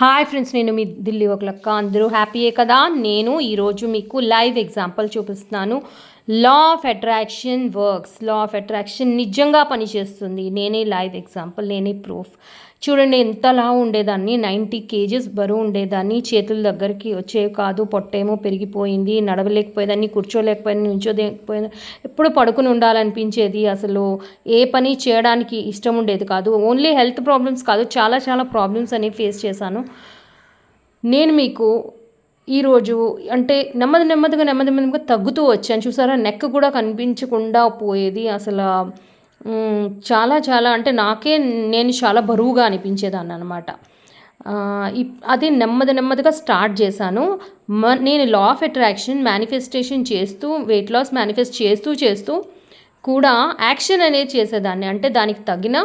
Hi friends నేను మీ ఢిల్లీ ఒక లెక్క. అందరూ హ్యాపీయే కదా? నేను ఈరోజు మీకు లైవ్ ఎగ్జాంపుల్ చూపిస్తున్నాను. Law of attraction works law of attraction నిజంగా పనిచేస్తుంది. నేనే లైవ్ ఎగ్జాంపుల్ నేనే ప్రూఫ్ చూడండి ఎంతలా ఉండేదాన్ని. నైంటీ కేజెస్ బరువు ఉండేదాన్ని. చేతుల దగ్గరికి వచ్చేవి కాదు పొట్టేమో పెరిగిపోయింది. నడవలేకపోయేదాన్ని కూర్చోలేకపోయింది నుంచోలేకపోయింది ఎప్పుడు పడుకుని ఉండాలనిపించేది అసలు. ఏ పని చేయడానికి ఇష్టం ఉండేది కాదు. ఓన్లీ హెల్త్ ప్రాబ్లమ్స్ కాదు చాలా చాలా ప్రాబ్లమ్స్ అనేవి ఫేస్ చేశాను. నేను మీకు ఈరోజు అంటే నెమ్మది నెమ్మదిగా నెమ్మది నెమ్మదిగా తగ్గుతూ వచ్చాను. చూసారా నెక్ కూడా కనిపించకుండా పోయేది అసలు. చాలా చాలా అంటే నాకే నేను చాలా బరువుగా అనిపించేదాన్ని అనమాట అది నెమ్మది నెమ్మదిగా స్టార్ట్ చేశాను. మ నేను లా ఆఫ్ అట్రాక్షన్ మేనిఫెస్టేషన్ చేస్తూ వెయిట్ లాస్ మేనిఫెస్ట్ చేస్తూ చేస్తూ కూడా యాక్షన్ అనేది చేసేదాన్ని. అంటే దానికి తగిన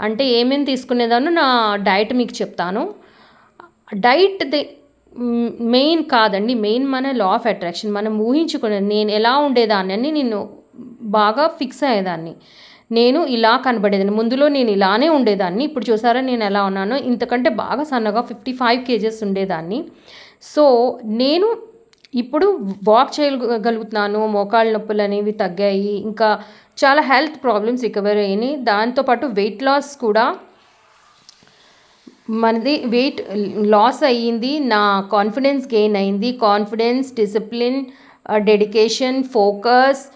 అంటే ఏమేమి తీసుకునేదాన్ని నా డైట్ మీకు చెప్తాను. డైట్ మెయిన్ కాదండి. మెయిన్ మన లా ఆఫ్ అట్రాక్షన్. మనం ఊహించుకునేది నేను ఎలా ఉండేదాన్ని అని నేను బాగా ఫిక్స్ అయ్యేదాన్ని. నేను ఇలా కనబడేదాన్ని ముందులో నేను ఇలానే ఉండేదాన్ని ఇప్పుడు చూసారా నేను ఎలా ఉన్నానో ఇంతకంటే బాగా సన్నగా ఫిఫ్టీ ఫైవ్ కేజెస్ ఉండేదాన్ని. సో నేను ఇప్పుడు వాక్ చేయగలుగుతున్నాను మోకాళ్ళ నొప్పులు అనేవి తగ్గాయి ఇంకా చాలా హెల్త్ ప్రాబ్లమ్స్ రికవర్ అయినాయి దాంతోపాటు వెయిట్ లాస్ కూడా మనది వెయిట్ లాస్ అయ్యింది నా కాన్ఫిడెన్స్ గెయిన్ అయింది కాన్ఫిడెన్స్ డిసిప్లిన్ డెడికేషన్ ఫోకస్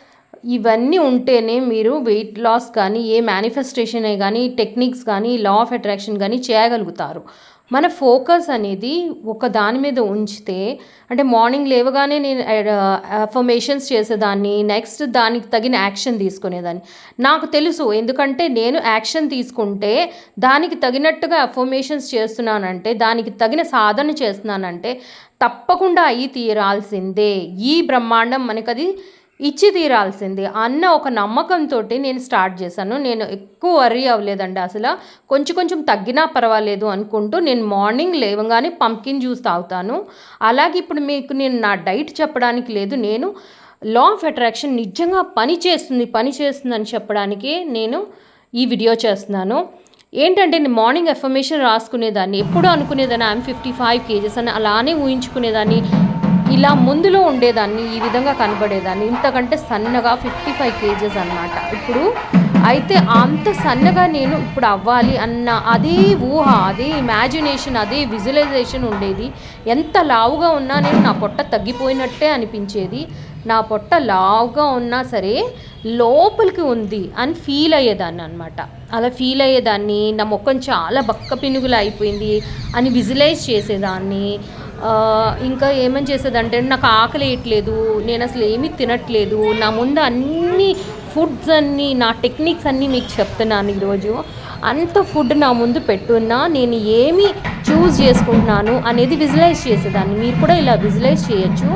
ఇవన్నీ ఉంటేనే మీరు వెయిట్ లాస్ కానీ ఏ మేనిఫెస్టేషన్ కానీ టెక్నిక్స్ కానీ లా ఆఫ్ అట్రాక్షన్ కానీ చేయగలుగుతారు. మన ఫోకస్ అనేది ఒక దాని మీద ఉంచితే అంటే మార్నింగ్ లేవగానే నేను అఫర్మేషన్స్ చేసేదాన్ని నెక్స్ట్ దానికి తగిన యాక్షన్ తీసుకునేదాన్ని. నాకు తెలుసు ఎందుకంటే నేను యాక్షన్ తీసుకుంటే దానికి తగినట్టుగా అఫర్మేషన్స్ చేస్తున్నానంటే దానికి తగిన సాధన చేస్తున్నానంటే తప్పకుండా అయి తీరాల్సిందే. ఈ బ్రహ్మాండం మనకది ఇచ్చి తీరాల్సింది. అన్న ఒక నమ్మకంతో నేను స్టార్ట్ చేశాను. నేను ఎక్కువ వర్రీ అవ్వలేదండి అసలు. కొంచెం కొంచెం తగ్గినా పర్వాలేదు అనుకుంటూ నేను మార్నింగ్ లేవగానే పంకిన్ జ్యూస్ తాగుతాను. అలాగే ఇప్పుడు మీకు నేను నా డైట్ చెప్పడానికి లేదు. నేను లా ఆఫ్ అట్రాక్షన్ నిజంగా పని చేస్తుంది పని చేస్తుంది అని నేను ఈ వీడియో చేస్తున్నాను. ఏంటంటే నేను మార్నింగ్ ఎఫర్మేషన్ రాసుకునేదాన్ని. ఎప్పుడు అనుకునేదాన్ని ఐఎమ్ ఫిఫ్టీ ఫైవ్ కేజెస్ అని అలానే ఊహించుకునేదాన్ని. ఇలా ముందులో ఉండేదాన్ని ఈ విధంగా కనబడేదాన్ని. ఇంతకంటే సన్నగా ఫిఫ్టీ ఫైవ్ కేజెస్ అనమాట ఇప్పుడు అయితే అంత సన్నగా నేను ఇప్పుడు అవ్వాలి అన్న అదే ఊహ అదే ఇమాజినేషన్ అదే విజువలైజేషన్ ఉండేది. ఎంత లావుగా ఉన్నా నేను నా పొట్ట తగ్గిపోయినట్టే అనిపించేది. నా పొట్ట లావుగా ఉన్నా సరే లోపలికి ఉంది అని ఫీల్ అయ్యేదాన్ని అనమాట అలా ఫీల్ అయ్యేదాన్ని నా ముఖం చాలా బక్క పినుగులు అయిపోయింది అని విజువలైజ్ చేసేదాన్ని. ఇంకా ఏమని చేసేదంటే నాకు ఆకలి వేయట్లేదు నేను అసలు ఏమీ తినట్లేదు నా ముందు అన్ని ఫుడ్స్ అన్నీ నా టెక్నిక్స్ అన్నీ మీకు చెప్తున్నాను ఈరోజు. అంత ఫుడ్ నా ముందు పెట్టున్నా నేను ఏమి చూస్ చేసుకుంటున్నాను అనేది విజువలైజ్ చేసేదాన్ని. మీరు కూడా ఇలా విజువలైజ్ చేయొచ్చు.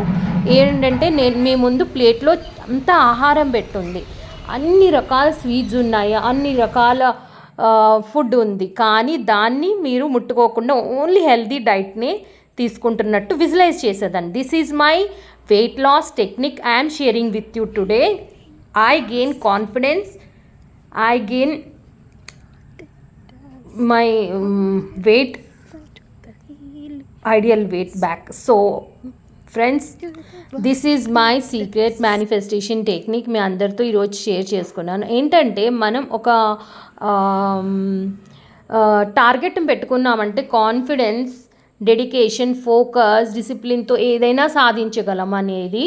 ఏంటంటే నేను మీ ముందు ప్లేట్లో అంత ఆహారం పెట్టుంది. అన్ని రకాల స్వీట్స్ ఉన్నాయి అన్ని రకాల ఫుడ్ ఉంది. కానీ దాన్ని మీరు ముట్టుకోకుండా ఓన్లీ హెల్దీ డైట్ని తీసుకుంటున్నట్టు విజువలైజ్ చేసేదాన్ని. This is my weight loss technique I'm sharing with you today I gain confidence I gain my weight ideal weight back so friends this is my secret manifestation technique మీ అందరితో ఈరోజు share చేసుకున్నాను. ఏంటంటే మనం ఒక target పెట్టుకున్నామంటే confidence dedication focus డిసిప్లిన్తో ఏదైనా సాధించగలం అనేది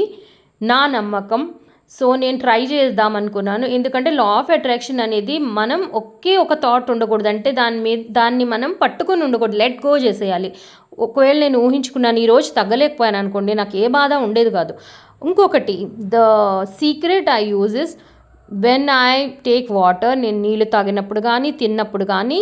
నా నమ్మకం. సో నేను ట్రై చేద్దాం అనుకున్నాను. ఎందుకంటే లా ఆఫ్ అట్రాక్షన్ అనేది మనం ఒకే ఒక థాట్ ఉండకూడదు. అంటే దాని మీద దాన్ని మనం పట్టుకొని ఉండకూడదు. లెట్ గో చేసేయాలి. ఒకవేళ నేను ఊహించుకున్నాను ఈరోజు తగ్గలేకపోయాను అనుకోండి నాకు ఏ బాధ ఉండేది కాదు. ఇంకొకటి the secret I use is when I take water నేను నీళ్ళు తాగినప్పుడు కానీ తిన్నప్పుడు కానీ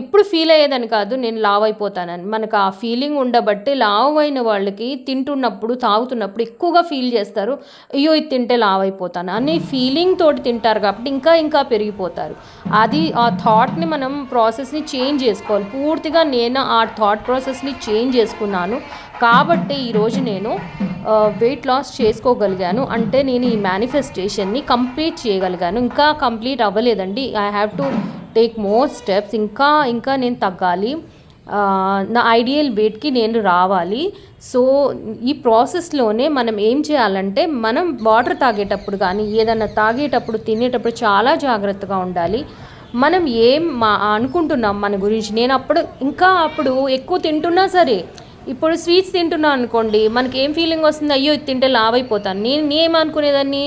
ఎప్పుడు ఫీల్ అయ్యేదని కాదు నేను లావ్ అయిపోతానని. మనకు ఆ ఫీలింగ్ ఉండబట్టి లావ్ అయిన వాళ్ళకి తింటున్నప్పుడు తాగుతున్నప్పుడు ఎక్కువగా ఫీల్ చేస్తారు. అయ్యో ఇది తింటే లావ్ అయిపోతాను అనే ఫీలింగ్ తోటి తింటారు కాబట్టి ఇంకా ఇంకా పెరిగిపోతారు. అది ఆ థాట్ని మనం ప్రాసెస్ని చేంజ్ చేసుకోవాలి. పూర్తిగా నేను ఆ థాట్ ప్రాసెస్ని చేంజ్ చేసుకున్నాను. కాబట్టి ఈరోజు నేను వెయిట్ లాస్ చేసుకోగలిగాను. అంటే నేను ఈ మేనిఫెస్టేషన్ని కంప్లీట్ చేయగలిగాను. ఇంకా కంప్లీట్ అవ్వలేదండి. I have to take more steps ఇంకా ఇంకా నేను తగ్గాలి. నా ఐడియల్ వెయిట్కి నేను రావాలి. సో ఈ ప్రాసెస్లోనే మనం ఏం చేయాలంటే మనం వాటర్ తాగేటప్పుడు కానీ ఏదైనా తాగేటప్పుడు తినేటప్పుడు చాలా జాగ్రత్తగా ఉండాలి. మనం ఏం మా అనుకుంటున్నాం మన గురించి. నేను అప్పుడు ఇంకా అప్పుడు ఎక్కువ తింటున్నా సరే ఇప్పుడు స్వీట్స్ తింటున్నాను అనుకోండి మనకి ఏం ఫీలింగ్ వస్తుంది? అయ్యో ఇది తింటే లావ్ అయిపోతాను నేను నేనేమనుకునేదాన్ని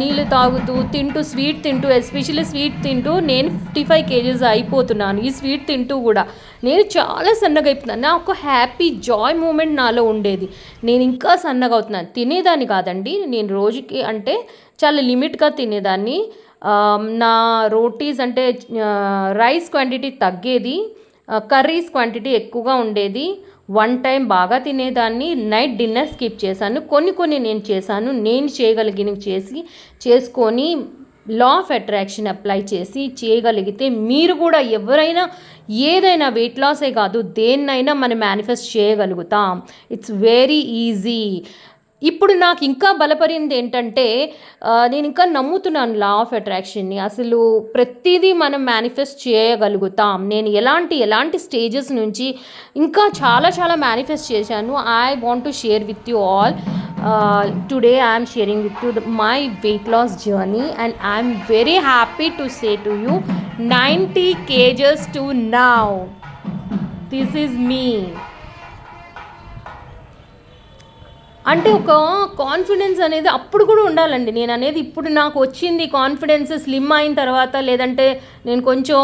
నీళ్ళు తాగుతూ తింటూ స్వీట్ తింటూ ఎస్పెషల్లీ స్వీట్ తింటూ నేను ఫిఫ్టీ ఫైవ్ కేజీస్ అయిపోతున్నాను. ఈ స్వీట్ తింటూ కూడా నేను చాలా సన్నగా అయిపోతున్నాను. నా ఒక హ్యాపీ జాయ్ మూమెంట్ నాలో ఉండేది. నేను ఇంకా సన్నగా అవుతున్నాను. తినేదాన్ని కాదండి. నేను రోజుకి అంటే చాలా లిమిట్గా తినేదాన్ని. నా రోటీస్ అంటే రైస్ క్వాంటిటీ తగ్గేది. కర్రీస్ క్వాంటిటీ ఎక్కువగా ఉండేది. వన్ టైం బాగా తినేదాన్ని నైట్ డిన్నర్ స్కిప్ చేశాను. కొన్ని కొన్ని నేను చేశాను. నేను చేయగలిగిన చేసి చేసుకొని లా ఆఫ్ అట్రాక్షన్ అప్లై చేసి చేయగలిగితే మీరు కూడా ఎవరైనా ఏదైనా వెయిట్ లాసే కాదు దేన్నైనా మనం మేనిఫెస్ట్ చేయగలుగుతాం. ఇట్స్ వెరీ ఈజీ ఇప్పుడు నాకు ఇంకా బలపడింది ఏంటంటే నేను ఇంకా నమ్ముతున్నాను లా ఆఫ్ అట్రాక్షన్ని. అసలు ప్రతిదీ మనం మేనిఫెస్ట్ చేయగలుగుతాం. నేను ఎలాంటి ఎలాంటి స్టేజెస్ నుంచి ఇంకా చాలా చాలా మేనిఫెస్ట్ చేశాను. I want to share with you all today I'm sharing with you my weight loss journey and I'm very happy to say to you ninety kgs to now this is me అంటే ఒక confidence అనేది అప్పుడు కూడా ఉండాలండి. నేను అనేది ఇప్పుడు నాకు వచ్చింది కాన్ఫిడెన్స్ స్లిమ్ అయిన తర్వాత లేదంటే నేను కొంచెం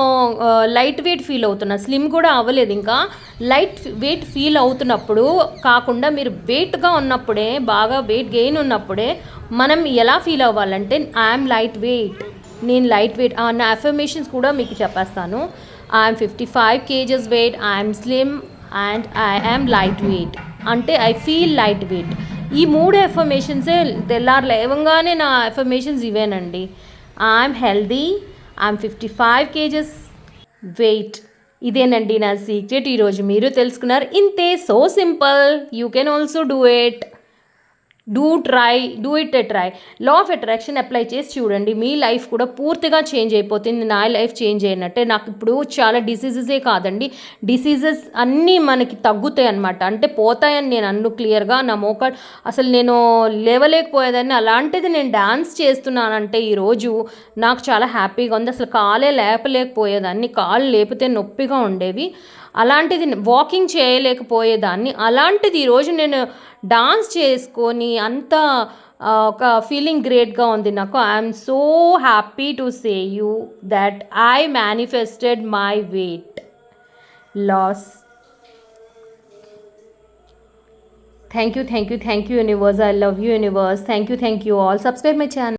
లైట్ వెయిట్ ఫీల్ అవుతున్నా. స్లిమ్ కూడా అవ్వలేదు ఇంకా. లైట్ వెయిట్ ఫీల్ అవుతున్నప్పుడు కాకుండా మీరు వెయిట్గా ఉన్నప్పుడే బాగా వెయిట్ గెయిన్ ఉన్నప్పుడే మనం ఎలా ఫీల్ అవ్వాలంటే ఐఎమ్ లైట్ వెయిట్ నేను లైట్ వెయిట్ నా అఫర్మేషన్స్ కూడా మీకు చెప్పేస్తాను. I'm fifty five kgs weight I'm slim and I am light weight అంటే ఐ ఫీల్ లైట్ వెయిట్ ఈ మూడు ఎఫర్మేషన్సే తెల్లారు లేవంగానే నా ఎఫర్మేషన్స్ ఇవేనండి. I'm healthy I'm fifty five kgs weight ఇదేనండి నా సీక్రెట్ ఈరోజు మీరు తెలుసుకున్నారు. ఇంతే so simple you can also do it do try do it a try law of attraction apply చేసి చూడండి. మీ లైఫ్ కూడా పూర్తిగా చేంజ్ అయిపోతుంది నా లైఫ్ చేంజ్ అయినట్టే. నాకు ఇప్పుడు చాలా డిసీజెసే కాదండి. డిసీజెస్ అన్నీ మనకి తగ్గుతాయి అనమాట అంటే పోతాయని నేను అన్ను క్లియర్గా నా మోక అసలు నేను లేవలేకపోయేదాన్ని. అలాంటిది నేను డ్యాన్స్ చేస్తున్నానంటే ఈరోజు నాకు చాలా హ్యాపీగా ఉంది. అసలు కాలే లేపలేకపోయేదాన్ని. కాళ్ళు లేపితే నొప్పిగా ఉండేవి. అలాంటిది వాకింగ్ చేయలేకపోయేదాన్ని. అలాంటిది ఈరోజు నేను డాన్స్ చేసుకొని అంత ఒక ఫీలింగ్ గ్రేట్గా ఉంది నాకు. I'm so happy to say you that I manifested my weight loss thank you thank you thank you universe I love you universe thank you thank you all subscribe my channel